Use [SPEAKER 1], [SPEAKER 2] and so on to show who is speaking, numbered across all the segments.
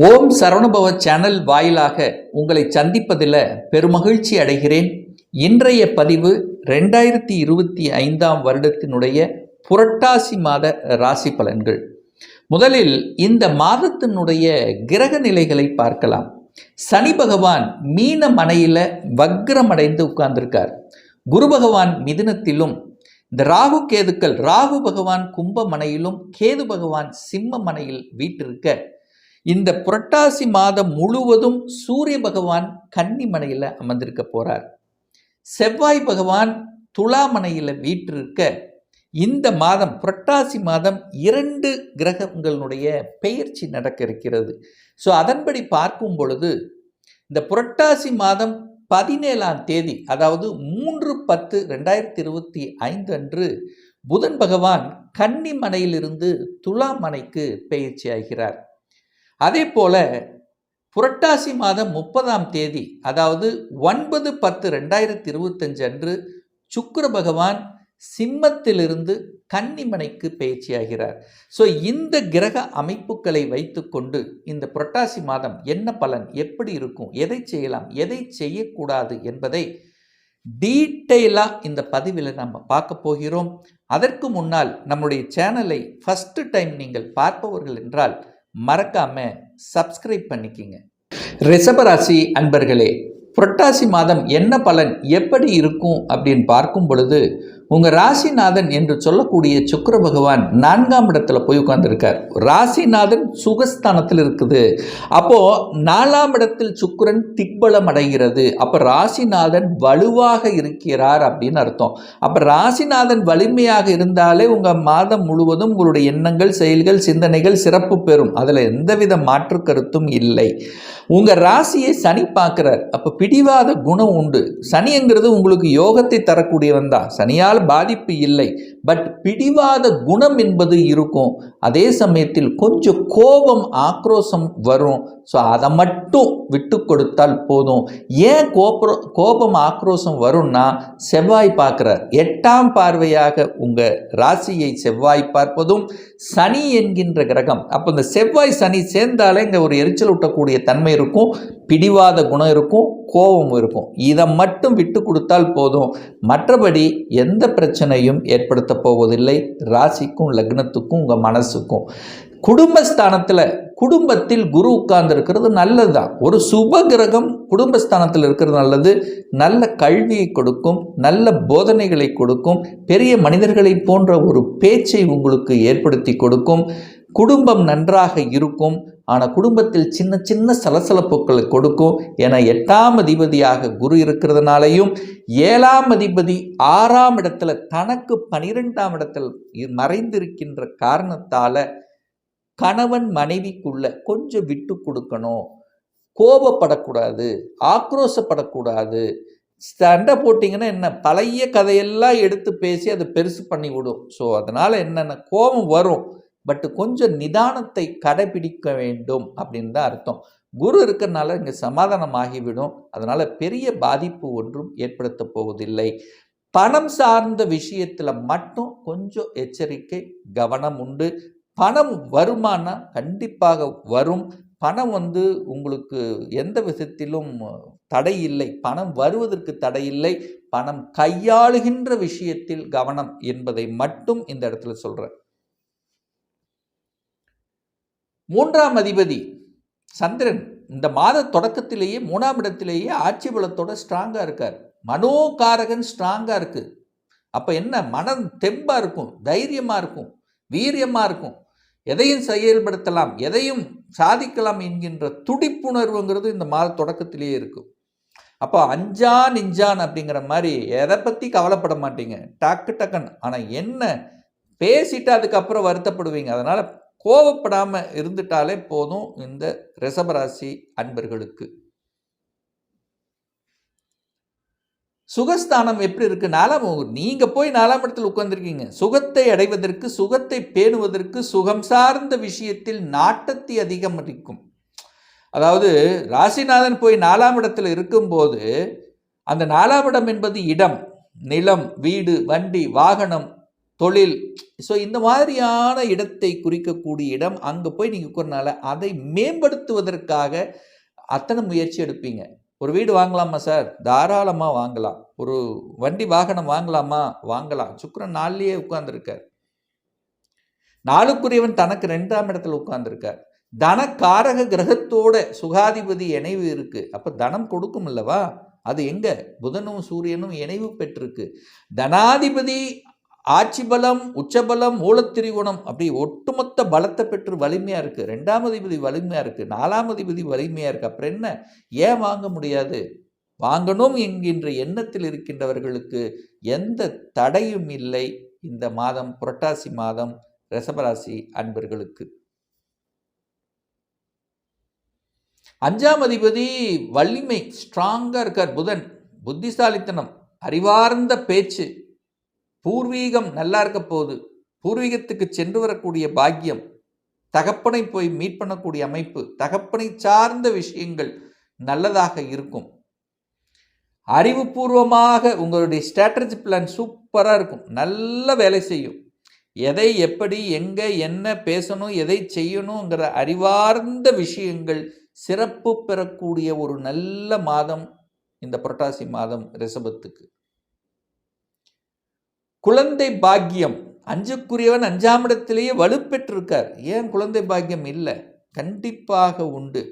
[SPEAKER 1] ஓம் சரணுபவ channel வாயிலாக உங்களை சந்திப்பதில் பெருமகிழ்ச்சி அடைகிறேன். இன்றைய பதிவு ரெண்டாயிரத்தி இருபத்தி ஐந்தாம் வருடத்தினுடைய புரட்டாசி மாத ராசி பலன்கள். முதலில் இந்த மாதத்தினுடைய கிரக நிலைகளை பார்க்கலாம். சனி பகவான் மீன மனையில் வக்ரமடைந்து உட்கார்ந்திருக்கார். குரு பகவான் மிதுனத்திலும் இந்த ராகு கேதுக்கள் ராகு பகவான் கும்ப மனையிலும் கேது பகவான் சிம்ம மனையில் வீட்டிருக்க இந்த புரட்டாசி மாதம் முழுவதும் சூரிய பகவான் கன்னிமனையில் அமர்ந்திருக்க போகிறார் செவ்வாய் பகவான் துலாமனையில் வீற்றிருக்க இந்த மாதம் புரட்டாசி மாதம் இரண்டு கிரகங்களுடைய பெயர்ச்சி நடக்க இருக்கிறது. ஸோ அதன்படி பார்க்கும் பொழுது இந்த புரட்டாசி மாதம் பதினேழாம் தேதி அதாவது மூன்று பத்து ரெண்டாயிரத்தி இருபத்தி ஐந்து அன்று புதன் பகவான் கன்னிமனையிலிருந்து துலாமனைக்கு பெயர்ச்சி ஆகிறார். அதே போல் புரட்டாசி மாதம் முப்பதாம் தேதி அதாவது ஒன்பது பத்து ரெண்டாயிரத்தி இருபத்தஞ்சு அன்று சுக்கர பகவான் சிம்மத்திலிருந்து கன்னிமனைக்கு பயிற்சியாகிறார். ஸோ இந்த கிரக அமைப்புகளை வைத்துக்கொண்டு இந்த புரட்டாசி மாதம் என்ன பலன் எப்படி இருக்கும் எதை செய்யலாம் எதை செய்யக்கூடாது என்பதை டீட்டெயிலாக இந்த பதிவில் நம்ம பார்க்க போகிறோம். அதற்கு முன்னால் நம்முடைய சேனலை ஃபஸ்ட்டு டைம் நீங்கள் பார்ப்பவர்கள் என்றால் மறக்காம சப்ஸ்கிரைப் பண்ணிக்கிங்க. ரிஷபராசி அன்பர்களே புரட்டாசி மாதம் என்ன பலன் எப்படி இருக்கும் அப்படின்னு பார்க்கும் பொழுது உங்கள் ராசிநாதன் என்று சொல்லக்கூடிய சுக்கர பகவான் நான்காம் இடத்துல போய் உட்கார்ந்துருக்கார். ராசிநாதன் சுகஸ்தானத்தில் இருக்குது. அப்போது நாலாம் இடத்தில் சுக்கரன் திக்பலம் அடைகிறது. அப்போ ராசிநாதன் வலுவாக இருக்கிறார் அப்படின்னு அர்த்தம். அப்போ ராசிநாதன் வலிமையாக இருந்தாலே உங்கள் மாதம் முழுவதும் உங்களுடைய எண்ணங்கள் செயல்கள் சிந்தனைகள் சிறப்பு பெறும். அதில் எந்தவித மாற்று கருத்தும் இல்லை. உங்கள் ராசியை சனி பார்க்குறார். அப்போ பிடிவாத குணம் உண்டு. சனிங்கிறது உங்களுக்கு யோகத்தை தரக்கூடியவன் தான் சனியால் பாதிப்பு இல்லை. பட் பிடிவாத குணம் என்பது இருக்கும். அதே சமயத்தில் கொஞ்சம் கோபம் ஆக்ரோஷம் வரும். ஸோ அதை மட்டும் விட்டு கொடுத்தால் போதும். ஏன் கோபம் கோபம் ஆக்ரோஷம் வரும்னா செவ்வாய் பார்க்குறார். எட்டாம் பார்வையாக உங்கள் ராசியை செவ்வாய் பார்ப்பதும் சனி என்கின்ற கிரகம். அப்போ இந்த செவ்வாய் சனி சேர்ந்தாலே இங்கே ஒரு எரிச்சல் ஊட்டக்கூடிய தன்மை இருக்கும். பிடிவாத குணம் இருக்கும். கோபம் இருக்கும் இதை மட்டும் விட்டு கொடுத்தால் போதும். மற்றபடி எந்த பிரச்சனையும் ஏற்படுத்த போவதில்லை. ராசிக்கும் லக்னத்துக்கும் உங்கள் மனசுக்கும். குடும்பஸ்தானத்தில் குடும்பத்தில் குரு உட்கார்ந்து இருக்கிறது நல்லது தான் ஒரு சுப கிரகம் குடும்பஸ்தானத்தில் இருக்கிறது நல்லது. நல்ல கல்வியை கொடுக்கும் நல்ல போதனைகளை கொடுக்கும் பெரிய மனிதர்களை போன்ற ஒரு பேச்சை உங்களுக்கு ஏற்படுத்தி கொடுக்கும். குடும்பம் நன்றாக இருக்கும். ஆனால் குடும்பத்தில் சின்ன சின்ன சலசலப்புகளை கொடுக்கும் என எட்டாம் அதிபதியாக குரு இருக்கிறதுனாலையும் ஏழாம் அதிபதி ஆறாம் இடத்துல தனக்கு பனிரெண்டாம் இடத்தில் மறைந்திருக்கின்ற காரணத்தால் கணவன் மனைவிக்குள்ள கொஞ்சம் விட்டு கொடுக்கணும். கோபப்படக்கூடாது ஆக்ரோஷப்படக்கூடாது. சண்டை போட்டிங்கன்னா என்ன பழைய கதையெல்லாம் எடுத்து பேசி அதை பெருசு பண்ணி விடும் ஸோ அதனால் என்னென்ன கோபம் வரும். பட் கொஞ்சம் நிதானத்தை கடைபிடிக்க வேண்டும் அப்படின்னு தான் அர்த்தம். குரு இருக்கிறனால இங்கே சமாதானம் ஆகிவிடும் அதனால் பெரிய பாதிப்பு ஒன்றும் ஏற்படுத்த போவதில்லை. பணம் சார்ந்த விஷயத்தில் மட்டும் கொஞ்சம் எச்சரிக்கை கவனம் உண்டு. பணம் வருமானா கண்டிப்பாக வரும். பணம் வந்து உங்களுக்கு எந்த விதத்திலும் தடை இல்லை. பணம் வருவதற்கு தடை இல்லை. பணம் கையாளுகின்ற விஷயத்தில் கவனம் என்பதை மட்டும் இந்த இடத்துல சொல்கிறேன் மூன்றாம் அதிபதி சந்திரன் இந்த மாத தொடக்கத்திலேயே மூணாம் இடத்திலேயே ஆட்சி பலத்தோட ஸ்ட்ராங்காக இருக்கார். மனோகாரகன் ஸ்ட்ராங்காக இருக்குது அப்போ என்ன? மனம் தெம்பாக இருக்கும் தைரியமாக இருக்கும் வீரியமாக இருக்கும். எதையும் செயல்படுத்தலாம் எதையும் சாதிக்கலாம் என்கின்ற துடிப்புணர்வுங்கிறது இந்த மாத தொடக்கத்திலேயே இருக்கும் அப்போ அஞ்சா நிஞ்சான் அப்படிங்கிற மாதிரி எதை பற்றி கவலைப்பட மாட்டீங்க? டக்கு டக்குன்னு. ஆனால் என்ன? பேசிட்டு அதுக்கப்புறம் வருத்தப்படுவீங்க. அதனால் கோவப்படாமல் இருந்துட்டாலே போதும் இந்த ரிஷபராசி அன்பர்களுக்கு. சுகஸ்தானம் எப்படி இருக்கு? நாலாம் நீங்க போய் நாலாம் இடத்தில் உட்கார்ந்துருக்கீங்க. சுகத்தை அடைவதற்கு சுகத்தை பேணுவதற்கு சுகம் சார்ந்த விஷயத்தில் நாட்டத்தை அதிகம் இருக்கும் அதாவது ராசிநாதன் போய் நாலாம் இடத்துல இருக்கும்போது அந்த நாலாம் இடம் என்பது இடம். நிலம் வீடு வண்டி வாகனம் தொழில். ஸோ இந்த மாதிரியான இடத்தை குறிக்கக்கூடிய இடம் அங்கே போய் நீங்கள் இருக்கிறனால அதை மேம்படுத்துவதற்காக அத்தனை முயற்சி எடுப்பீங்க. ஒரு வீடு வாங்கலாமா சார்? தாராளமாக வாங்கலாம். ஒரு வண்டி வாகனம் வாங்கலாமா? வாங்கலாம். சுக்கரன் நாள்லயே உட்கார்ந்துருக்கார். நாளுக்குரியவன் தனக்கு ரெண்டாம் இடத்துல உட்கார்ந்துருக்கார். தனக்காரக கிரகத்தோட சுகாதிபதி இணைவு இருக்குது அப்போ தனம் கொடுக்கும் அல்லவா? அது எங்கே? புதனும் சூரியனும் இணைவு பெற்றிருக்கு. தனாதிபதி ஆட்சி பலம் உச்சபலம் மூலத்திரிகுணம் அப்படி ஒட்டுமொத்த பலத்தை பெற்று வலிமையாக இருக்குது ரெண்டாம் அதிபதி வலிமையாக இருக்குது நாலாம் அதிபதி வலிமையாக இருக்குது அப்புறம் என்ன? ஏன் வாங்க முடியாது? வாங்கணும் என்கின்ற எண்ணத்தில் இருக்கின்றவர்களுக்கு எந்த தடையும் இல்லை இந்த மாதம் புரட்டாசி மாதம் ரசபராசி அன்பர்களுக்கு. அஞ்சாம் அதிபதி வலிமை ஸ்ட்ராங்காக இருக்கார் புதன். புத்திசாலித்தனம் அறிவார்ந்த பேச்சு. பூர்வீகம் நல்லா இருக்க போகுது. பூர்வீகத்துக்கு சென்று வரக்கூடிய பாக்கியம் தகப்பனை போய் மீட் பண்ணக்கூடிய அமைப்பு தகப்பனை சார்ந்த விஷயங்கள் நல்லதாக இருக்கும். அறிவுபூர்வமாக உங்களுடைய ஸ்ட்ராட்டஜி பிளான் சூப்பராக இருக்கும். நல்ல வேலை செய்யும். எதை எப்படி எங்கே என்ன பேசணும் எதை செய்யணுங்கிற அறிவார்ந்த விஷயங்கள் சிறப்பு பெறக்கூடிய ஒரு நல்ல மாதம் இந்த புரட்டாசி மாதம் ரிஷபத்துக்கு. குழந்தை பாக்கியம். அஞ்சுக்குரியவன் அஞ்சாம் இடத்திலேயே வலுப்பெற்றிருக்கார். ஏன் குழந்தை பாக்கியம் இல்லை? கண்டிப்பாக உண்டு.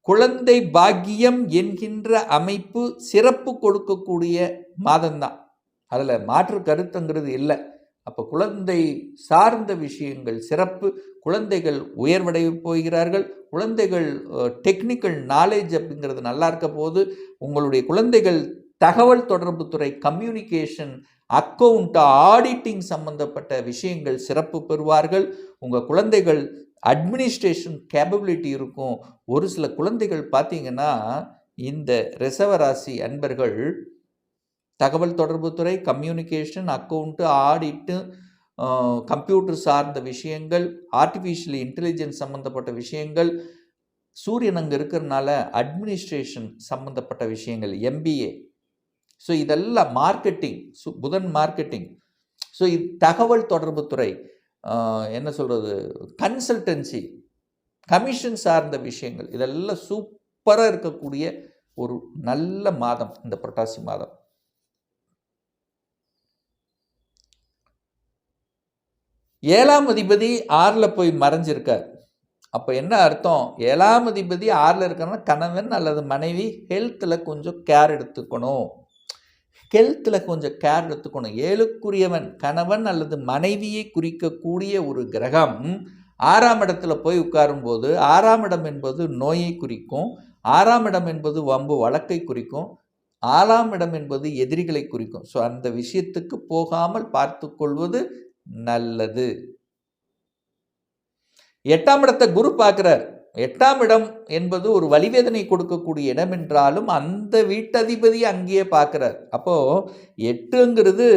[SPEAKER 1] குழந்தை பாக்கியம் என்கின்ற அமைப்பு சிறப்பு கொடுக்கக்கூடிய மாதம்தான். அதில் மாற்று கருத்துங்கிறது இல்லை. அப்போ குழந்தை சார்ந்த விஷயங்கள் சிறப்பு. குழந்தைகள் உயர்வடைய போகிறார்கள். குழந்தைகள் டெக்னிக்கல் நாலேஜ் அப்படிங்கிறது நல்லா இருக்க போது உங்களுடைய குழந்தைகள் தகவல் தொடர்பு துறை கம்யூனிகேஷன் அக்கௌண்ட் ஆடிட்டிங் சம்பந்தப்பட்ட விஷயங்கள் சிறப்பு பெறுவார்கள். உங்கள் குழந்தைகள் அட்மினிஸ்ட்ரேஷன் கேப்பபிலிட்டி இருக்கும். ஒரு சில குழந்தைகள் பார்த்தீங்கன்னா இந்த ரிசவராசி அன்பர்கள் தகவல் தொடர்புத்துறை கம்யூனிகேஷன் அக்கௌண்ட்டு ஆடிட்டு கம்ப்யூட்டர் சார்ந்த விஷயங்கள் ஆர்டிஃபிஷியல் இன்டெலிஜென்ஸ் சம்மந்தப்பட்ட விஷயங்கள் சூரியன் அங்கே இருக்கிறனால அட்மினிஸ்ட்ரேஷன் சம்மந்தப்பட்ட விஷயங்கள் எம்பிஏ ஸோ இதெல்லாம் மார்க்கெட்டிங் சு புதன் மார்க்கெட்டிங் ஸோ இது தகவல் தொடர்புத்துறை என்ன சொல்கிறது கன்சல்டன்சி கமிஷன் சார்ந்த விஷயங்கள் இதெல்லாம் சூப்பராக இருக்கக்கூடிய ஒரு நல்ல மாதம் இந்த புரட்டாசி மாதம். ஏழாம் அதிபதி ஆறில் போய் மறைஞ்சிருக்கார். அப்போ என்ன அர்த்தம்? ஏழாம் அதிபதி ஆறில் இருக்கிறனா கணவன் அல்லது மனைவி ஹெல்த்தில் கொஞ்சம் கேர் எடுத்துக்கணும். ஹெல்த்தில் கொஞ்சம் கேர் எடுத்துக்கணும். ஏழுக்குரியவன் கணவன் அல்லது மனைவியை குறிக்கக்கூடிய ஒரு கிரகம் ஆறாம் இடத்துல போய் உட்காரும்போது ஆறாம் இடம் என்பது நோயை குறிக்கும் ஆறாம் இடம் என்பது வம்பு வழக்கை குறிக்கும் ஆறாம் இடம் என்பது எதிரிகளை குறிக்கும். ஸோ அந்த விஷயத்துக்கு போகாமல் பார்த்து கொள்வது நல்லது. எட்டாம் இடத்தை குரு பார்க்குறார். எட்டாம் இடம் என்பது ஒரு வலிவேதனை கொடுக்கக்கூடிய இடம் என்றாலும் அந்த வீட்டதிபதி அங்கேயே பார்க்குறார். அப்போது எட்டுங்கிறது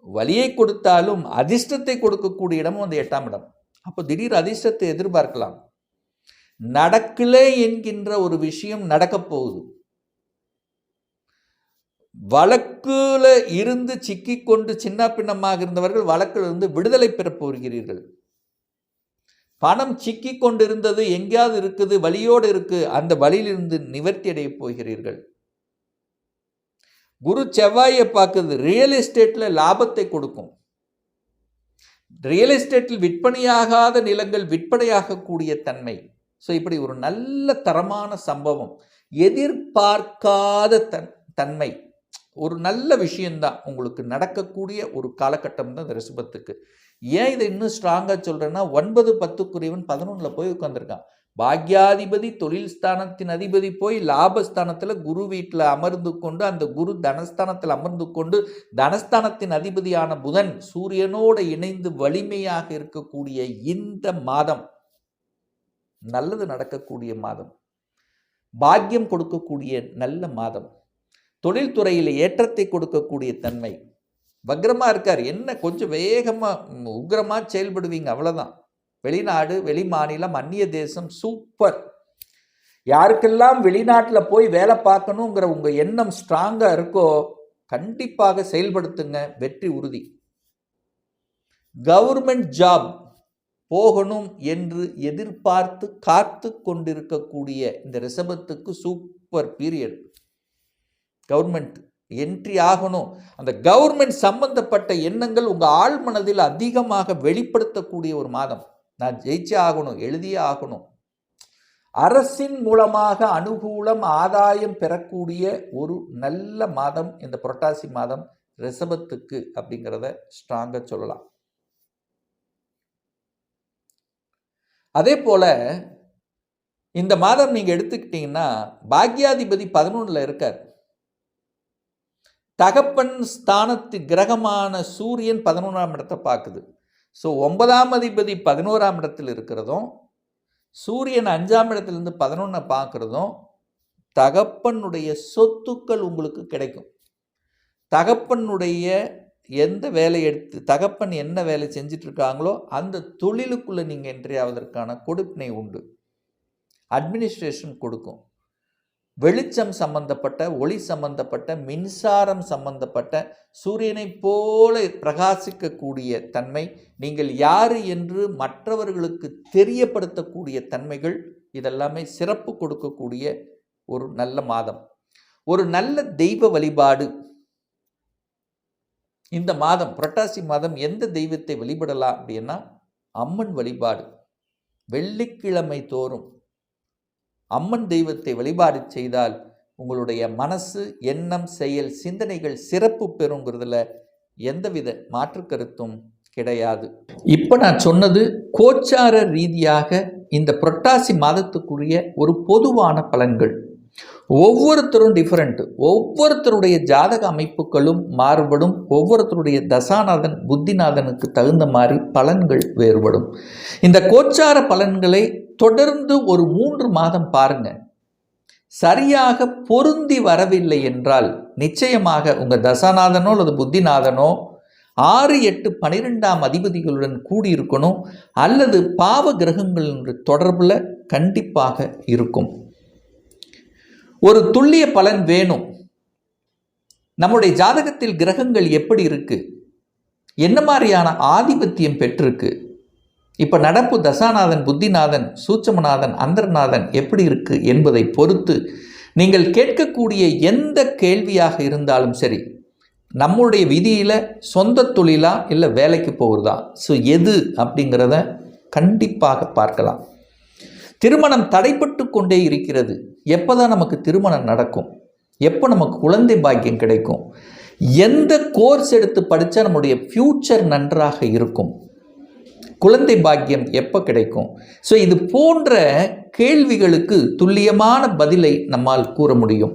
[SPEAKER 1] வலியை கொடுத்தாலும் அதிர்ஷ்டத்தை கொடுக்கக்கூடிய இடமும் அந்த எட்டாம் இடம். அப்போ திடீர் அதிர்ஷ்டத்தை எதிர்பார்க்கலாம். நடக்கல என்கின்ற ஒரு விஷயம் நடக்கப் போகுது. வழக்குல இருந்து சிக்கிக்கொண்டு சின்ன பின்னமாக இருந்தவர்கள் வழக்கிலிருந்து விடுதலை பெறப் போகிறீர்கள். பணம் சிக்கி கொண்டிருந்தது எங்கேயாவது இருக்குது வழியோடு இருக்கு அந்த வழியிலிருந்து நிவர்த்தி அடைய போகிறீர்கள். குரு செவ்வாயை பார்க்குது ரியல் எஸ்டேட்டில் லாபத்தை கொடுக்கும். ரியல் எஸ்டேட்டில் விற்பனையாகாத நிலங்கள் விற்பனையாகக்கூடிய தன்மை. ஸோ இப்படி ஒரு நல்ல தரமான சம்பவம். எதிர்பார்க்காத தன் தன்மை. ஒரு நல்ல விஷயந்தான். உங்களுக்கு நடக்கக்கூடிய ஒரு காலகட்டம் தான் இந்த ரிஷபத்துக்கு. ஏன் இதை இன்னும் ஸ்ட்ராங்காக சொல்கிறேன்னா ஒன்பது பத்துக்குரியவன் பதினொன்றில் போய் உட்காந்துருக்கான் பாக்யாதிபதி தொழில் ஸ்தானத்தின் அதிபதி போய் லாபஸ்தானத்தில் குரு வீட்டில் அமர்ந்து கொண்டு அந்த குரு தனஸ்தானத்தில் அமர்ந்து கொண்டு தனஸ்தானத்தின் அதிபதியான புதன் சூரியனோடு இணைந்து வலிமையாக இருக்கக்கூடிய இந்த மாதம் நல்லது நடக்கக்கூடிய மாதம் பாக்கியம் கொடுக்கக்கூடிய நல்ல மாதம் தொழில்துறையில் ஏற்றத்தை கொடுக்கக்கூடிய தன்மை. வக்ரமாக இருக்கார். என்ன கொஞ்சம் வேகமாக உக்ரமாக செயல்படுவீங்க. அவ்வளோதான் வெளிநாடு வெளி மாநிலம் அந்நிய தேசம் சூப்பர் யாருக்கெல்லாம் வெளிநாட்டில் போய் வேலை பார்க்கணுங்கிற உங்கள் எண்ணம் ஸ்ட்ராங்காக இருக்கோ கண்டிப்பாக செயல்படுத்துங்க. வெற்றி உறுதி. கவர்மெண்ட் ஜாப் போகணும் என்று எதிர்பார்த்து காத்து கொண்டிருக்கக்கூடிய இந்த ரிசபத்துக்கு சூப்பர் பீரியட் கவர்மெண்ட் என்ட்ரி ஆகணும். அந்த கவர்மெண்ட் சம்பந்தப்பட்ட எண்ணங்கள் உங்கள் ஆழ்மனதில் அதிகமாக வெளிப்படுத்தக்கூடிய ஒரு மாதம். நான் ஜெயிச்சே ஆகணும் எழுதியே ஆகணும். அரசின் மூலமாக அனுகூலம் ஆதாயம் பெறக்கூடிய ஒரு நல்ல மாதம் இந்த புரட்டாசி மாதம் ரிசபத்துக்கு அப்படிங்கிறத ஸ்ட்ராங்காக சொல்லலாம். அதே போல் இந்த மாதம் நீங்கள் எடுத்துக்கிட்டிங்கன்னா பாக்யாதிபதி பதினொன்றில் இருக்கார். தகப்பன் ஸ்தானத்து கிரகமான சூரியன் பதினொன்றாம் இடத்தை பார்க்குது. ஸோ ஒன்பதாம் அதிபதி பதினோராம் இடத்தில் இருக்கிறதும் சூரியன் அஞ்சாம் இடத்துலேருந்து பதினொன்றை பார்க்குறதும் தகப்பனுடைய சொத்துக்கள் உங்களுக்கு கிடைக்கும். தகப்பனுடைய எந்த வேலை எடுத்து தகப்பன் என்ன வேலை செஞ்சிட்ருக்காங்களோ அந்த தொழிலுக்குள்ளே நீங்கள் என்ட்ரி ஆவதற்கான கொடுப்பினை உண்டு. அட்மினிஸ்ட்ரேஷன் கொடுக்கும். வெளிச்சம் சம்பந்தப்பட்ட ஒளி சம்பந்தப்பட்ட மின்சாரம் சம்பந்தப்பட்ட சூரியனைப் போல பிரகாசிக்கக்கூடிய தன்மை நீங்கள் யார் என்று மற்றவர்களுக்கு தெரியப்படுத்தக்கூடிய தன்மைகள் இதெல்லாமே சிறப்பு கொடுக்கக்கூடிய ஒரு நல்ல மாதம். ஒரு நல்ல தெய்வ வழிபாடு. இந்த மாதம் புரட்டாசி மாதம் எந்த தெய்வத்தை வழிபடலாம் அப்படின்னா அம்மன் வழிபாடு. வெள்ளிக்கிழமை தோறும். அம்மன் தெய்வத்தை வழிபாடு செய்தால் உங்களுடைய மனசு எண்ணம் செயல் சிந்தனைகள் சிறப்பு பெறுங்கிறதுல எந்தவித மாற்று கருத்தும் கிடையாது. இப்போ நான் சொன்னது கோச்சார ரீதியாக இந்த புரட்டாசி மாதத்துக்குரிய ஒரு பொதுவான பலன்கள். ஒவ்வொருத்தரும் டிஃப்ரெண்ட் ஒவ்வொருத்தருடைய ஜாதக அமைப்புகளும் மாறுபடும். ஒவ்வொருத்தருடைய தசாநாதன் புத்திநாதனுக்கு தகுந்த மாதிரி பலன்கள் வேறுபடும். இந்த கோச்சார பலன்களை தொடர்ந்து ஒரு மூன்று மாதம் பாருங்க. சரியாக பொருந்தி வரவில்லை என்றால் நிச்சயமாக உங்கள் தசாநாதனோ அல்லது புத்திநாதனோ ஆறு எட்டு பனிரெண்டாம் அதிபதிகளுடன் கூடியிருக்கணும். அல்லது பாவ கிரகங்கள் தொடர்பில் கண்டிப்பாக இருக்கும். ஒரு துல்லிய பலன் வேணும். நம்முடைய ஜாதகத்தில் கிரகங்கள் எப்படி இருக்கு? என்ன மாதிரியான ஆதிபத்தியம் பெற்றிருக்கு? இப்போ நடப்பு தசாநாதன் புத்திநாதன் சூட்சமநாதன் அந்தர்நாதன் எப்படி இருக்கு என்பதை பொறுத்து நீங்கள் கேட்கக்கூடிய எந்த கேள்வியாக இருந்தாலும் சரி நம்முடைய விதியில் சொந்த தொழிலா இல்லை வேலைக்கு போகிறதா ஸோ எது அப்படிங்கிறத கண்டிப்பாக பார்க்கலாம். திருமணம் தடைப்பட்டு கொண்டே இருக்கிறது. எப்போ தான் நமக்கு திருமணம் நடக்கும்? எப்போ நமக்கு குழந்தை பாக்கியம் கிடைக்கும்? எந்த கோர்ஸ் எடுத்து படித்தா நம்முடைய ஃப்யூச்சர் நன்றாக இருக்கும்? குழந்தை பாக்கியம் எப்போ கிடைக்கும்? ஸோ இது போன்ற கேள்விகளுக்கு துல்லியமான பதிலை நம்மால் கூற முடியும்.